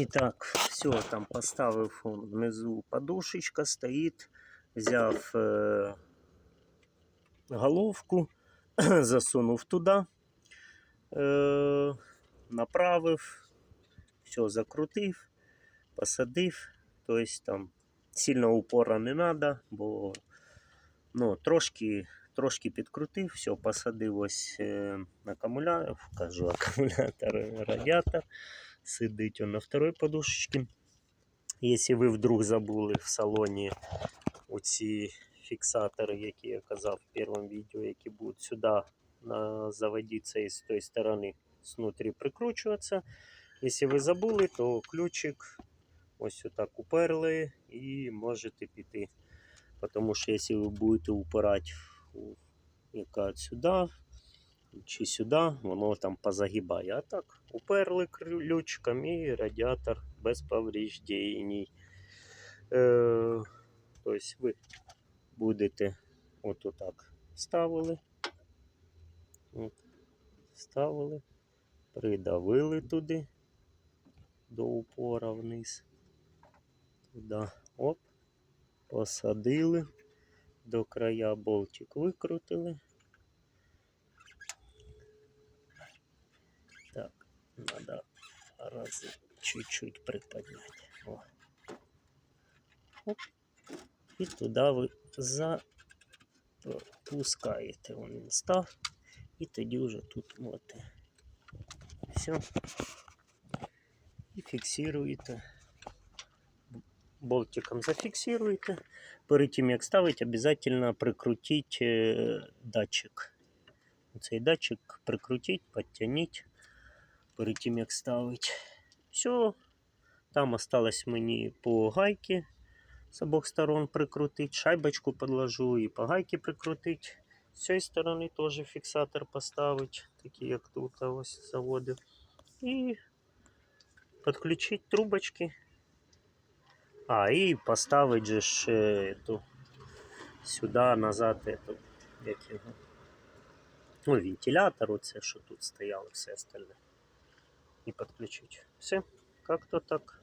І так, все, там поставив внизу подушечка стоїть, взяв е, головку, засунув туди, е, направив, все закрутив, посадив. Тобто там сильно упора не треба, бо ну, трошки, трошки підкрутив, все, посадив ось е, акумулятор, кажу, акумулятор, радіатор. Сидить он на второй подушечці. Якщо ви вдруг забули в салоні оці фіксатори, які я казав в першому відео, які будуть сюди заводитися і з тої сторони знутрі прикручуватися. Якщо ви забули, то ключик ось отак уперли і можете піти. Тому що якщо ви будете упирати яка сюди, чи сюди, воно там позагибає. А так, уперли ключиком і радіатор без повреждень. Е, тобто ви будете от отак ставили. От, ставили, придавили туди до упора вниз. Туди, оп, посадили, до края болтик викрутили. разы чуть-чуть приподнять. О. Оп. І туди ви запускаєте. Вон він став. І тоді вже тут от. Все. І фіксуєте. Болтиком зафіксуєте. Перед тим як ставити, обов'язково прикрутіть е, датчик. Цей датчик прикрутіть, підтягніть перед тим як ставити. Все. Там осталось мені по гайки з обох сторон прикрутити. Шайбочку подложу і по гайки прикрутити. З цієї сторони теж фіксатор поставити, такий як тут ось заводив. І підключити трубочки. А, і поставити же ж эту, сюди назад эту, як його. Ну, вентилятор, оце, що тут стояло, все остальне. І подключить. Все, как-то так.